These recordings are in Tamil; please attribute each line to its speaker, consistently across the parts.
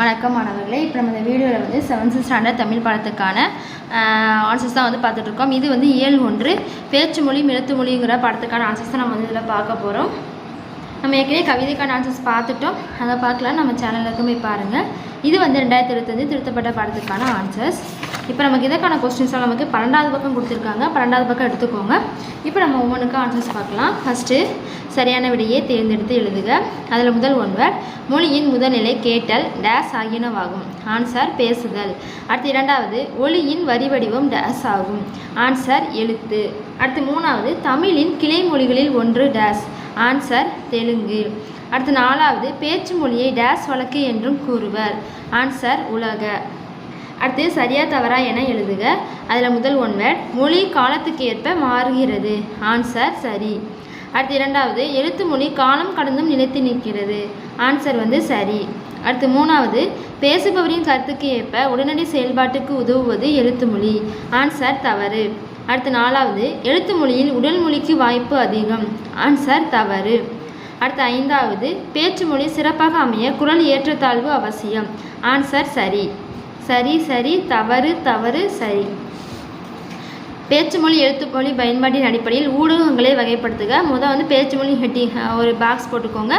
Speaker 1: வணக்கம் மாணவர்களே இப்போ நம்ம இந்த வீடியோவில் வந்து செவன்த் ஸ்டாண்டர்ட் தமிழ் பாடத்துக்கான ஆன்சர்ஸ் தான் வந்து பார்த்துட்ருக்கோம். இது வந்து இயல் ஒன்று பேச்சு மொழி எழுத்து மொழிங்கிற பாடத்துக்கான ஆன்சர்ஸ் தான் நம்ம வந்து இதில் பார்க்க போகிறோம் நம்ம ஏற்கனவே கவிதைக்கான ஆன்சர்ஸ் பார்த்துட்டோம். அதை பார்க்கலாம். நம்ம சேனலுக்கு போய் பாருங்கள் இது வந்து ரெண்டாயிரத்தி இருபத்தஞ்சு திருத்தப்பட்ட பாடத்துக்கான ஆன்சர்ஸ் இப்போ நமக்கு இதற்கான கொஸ்டின்ஸ்லாம் நமக்கு பன்னெண்டாவது பக்கம் கொடுத்துருக்காங்க. பன்னெண்டாவது பக்கம் எடுத்துக்கோங்க. இப்போ நம்ம ஒவ்வொன்றுக்கு ஆன்சர்ஸ் பார்க்கலாம். ஃபஸ்ட்டு சரியான விடையை தேர்ந்தெடுத்து எழுதுக. அதில் முதல் ஒன்வர் மொழியின் முதல்நிலை கேட்டல் டேஸ் ஆகியனவாகும். ஆன்சர் பேசுதல். அடுத்து இரண்டாவது ஒளியின் வரி வடிவம் டேஸ் ஆகும். ஆன்சர் எழுத்து. அடுத்து மூணாவது தமிழின் கிளை மொழிகளில் ஒன்று டேஸ் ஆன்சர் தெலுங்கு. அடுத்து நாலாவது பேச்சு மொழியை டேஸ் வழக்கு என்றும் கூறுவர். ஆன்சர் உலக. அடுத்து சரியா தவறா என எழுதுக. அதில் முதல் ஒன் வேர்ட் மொழி காலத்துக்கு ஏற்ப மாறுகிறது. ஆன்சர் சரி. அடுத்து இரண்டாவது எழுத்து மொழி காலம் கடந்தும் நிலைத்து நிற்கிறது. ஆன்சர் வந்து சரி. அடுத்து மூணாவது பேசுபவரின் கருத்துக்கு ஏற்ப உடனடி செயல்பாட்டுக்கு உதவுவது எழுத்து மொழி. ஆன்சர் தவறு. அடுத்து நாலாவது எழுத்து மொழியில் உடல் மொழிக்கு வாய்ப்பு அதிகம். ஆன்சர் தவறு. அடுத்து ஐந்தாவது பேச்சு மொழி சிறப்பாக அமைய குரல் ஏற்றத்தாழ்வு அவசியம். ஆன்சர் சரி. சரி சரி தவறு தவறு சரி. பேச்சு மொழி எழுத்து மொழி பயன்பாட்டின் அடிப்படையில் ஊடகங்களை வகைப்படுத்துக. முதல் வந்து பேச்சு மொழி ஹெட்டிங் ஒரு பாக்ஸ் போட்டுக்கோங்க.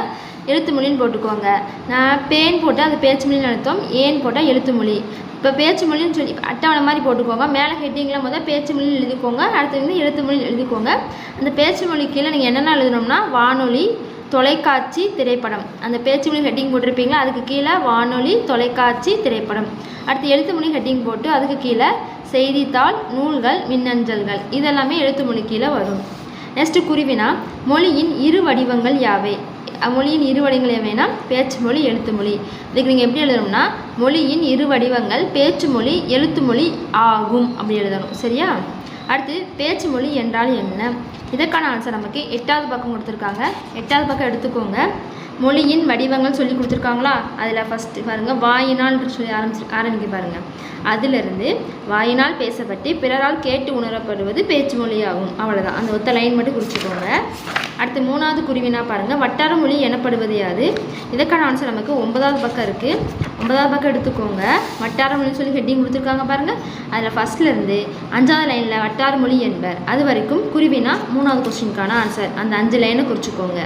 Speaker 1: எழுத்து மொழின்னு போட்டுக்கோங்க. நான் பேன் போட்டால் அது பேச்சு மொழின்னு அழுத்தம் ஏன் போட்டால் எழுத்து மொழி. இப்போ பேச்சு மொழின்னு சொல்லி அட்டவணை மாதிரி போட்டுக்கோங்க. மேலே ஹெட்டிங்கில் முதல் பேச்சு மொழின்னு எழுதிக்கோங்க. அடுத்து வந்து எழுத்து மொழின்னு எழுதிக்கோங்க. அந்த பேச்சு மொழி கீழே நீங்கள் என்னென்ன எழுதணும்னா வானொலி தொலைக்காட்சி திரைப்படம். அந்த பேச்சு மொழி ஹெட்டிங் போட்டிருப்பீங்களா? அதுக்கு கீழே வானொலி தொலைக்காட்சி திரைப்படம். அடுத்து எழுத்து மொழி ஹெட்டிங் போட்டு அதுக்கு கீழே செய்தித்தாள் நூல்கள் மின்னஞ்சல்கள். இதெல்லாமே எழுத்து மொழி கீழே வரும். நெக்ஸ்ட்டு குருவினா மொழியின் இரு வடிவங்கள் யாவை? மொழியின் இரு வடிவங்கள் எவைனா பேச்சு மொழி எழுத்து மொழி. இதுக்கு நீங்கள் எப்படி எழுதணும்னா மொழியின் இரு வடிவங்கள் பேச்சு மொழி எழுத்து மொழி ஆகும் அப்படி எழுதணும். சரியா? அடுத்து பேச்சு மொழி என்றால் என்ன? இதற்கான ஆன்சர் நமக்கு எட்டாவது பக்கம் கொடுத்துருக்காங்க. எட்டாவது பக்கம் எடுத்துக்கோங்க. மொழியின் வடிவங்கள் சொல்லி கொடுத்துருக்காங்களா? அதில் ஃபஸ்ட்டு பாருங்கள் வாயினால் சொல்லி ஆரம்பிச்சு ஆரம்பிக்க பாருங்கள் அதிலிருந்து வாயினால் பேசப்பட்டு பிறரால் கேட்டு உணரப்படுவது பேச்சு மொழியாகும். அவ்வளோதான் அந்த ஒத்த லைன் மட்டும் குறிச்சிக்கோங்க. அடுத்து மூணாவது குருவினா பாருங்கள் வட்டார மொழி எனப்படுவது யாது? இதற்கான ஆன்சர் நமக்கு ஒன்பதாவது பக்கம் இருக்குது ஒன்பதாவது பக்கம் எடுத்துக்கோங்க. வட்டார மொழி சொல்லி ஹெட்டிங் கொடுத்துருக்காங்க பாருங்கள் அதில் ஃபஸ்ட்லேருந்து அஞ்சாவது லைனில் வட்டார மொழி என்பர். அது வரைக்கும் குருவினா மூணாவது கொஸ்டினுக்கான ஆன்சர் அந்த அஞ்சு லைனை குறிச்சிக்கோங்க.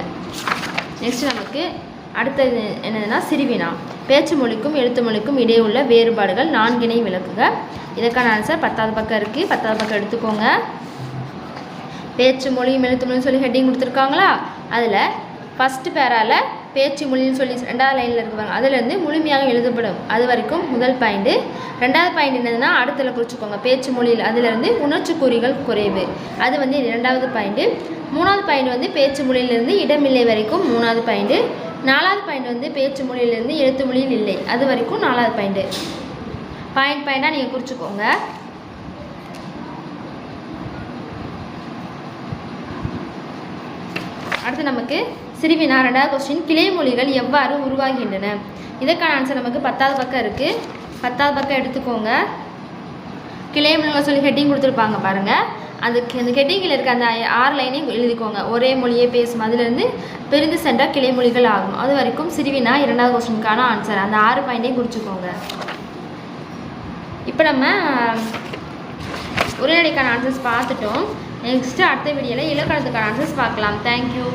Speaker 1: நெக்ஸ்ட் நமக்கு அடுத்தது என்னதுன்னா சிறுவினா பேச்சு மொழிக்கும் எழுத்து மொழிக்கும் இடையே உள்ள வேறுபாடுகள் நான்கினை விளக்குக. இதற்கான ஆன்சர் பத்தாவது பக்கம் இருக்குது பத்தாவது பக்கம் எடுத்துக்கோங்க. பேச்சு மொழியும் எழுத்து மொழியும் சொல்லி ஹெட்டிங் கொடுத்துருக்காங்களா? அதில் ஃபஸ்ட்டு பேரால் பேச்சு மொழின்னு சொல்லி ரெண்டாவது லைனில் இருக்குவாங்க. அதுலேருந்து முழுமையாக எழுதப்படும். அது வரைக்கும் முதல் பாயிண்ட்டு ரெண்டாவது பாயிண்ட் என்னதுன்னா அடுத்தல குறிச்சுக்கோங்க. பேச்சு மொழியில். அதுலேருந்து உணர்ச்சி குறிகள் குறைவு. அது வந்து இரண்டாவது பாயிண்ட்டு மூணாவது பாயிண்ட் வந்து பேச்சு மொழியிலேருந்து இடமில்லை வரைக்கும் மூணாவது பாயிண்ட்டு நாலாவது பாயிண்ட் வந்து பேச்சு மொழியிலேருந்து எழுத்து மொழியில் இல்லை. அது வரைக்கும் நாலாவது பாயிண்ட்டு பாயிண்ட் பாயிண்ட்டாக நீங்கள் குறிச்சிக்கோங்க. அடுத்து நமக்கு சிறுவினா ரெண்டாவது கொஸ்டின் கிளை மொழிகள் எவ்வாறு உருவாகின்றன? இதற்கான ஆன்சர் நமக்கு பத்தாவது பக்கம் இருக்குது பத்தாவது பக்கம் எடுத்துக்கோங்க. கிளைமொழிகள் சொல்லி ஹெட்டிங் கொடுத்துருப்பாங்க பாருங்கள் அதுக்கு அந்த ஹெட்டிங்கில் இருக்க அந்த ஆறு லைனையும் எழுதிக்கோங்க. ஒரே மொழியே பேசும். அதுலேருந்து பிரிந்து சென்ற கிளை மொழிகள் ஆகும். அது வரைக்கும் சிறுவினா இரண்டாவது கொஸ்டினுக்கான ஆன்சர் அந்த ஆறு பாயிண்டையும் குறிச்சிக்கோங்க இப்போ நம்ம உரைநடைக்கான ஆன்சர்ஸ் பார்த்துட்டோம். நெக்ஸ்ட்டு அடுத்த வீடியோவில் இலக்கணத்துக்கான ஆன்சர்ஸ் பார்க்கலாம். தேங்க்யூ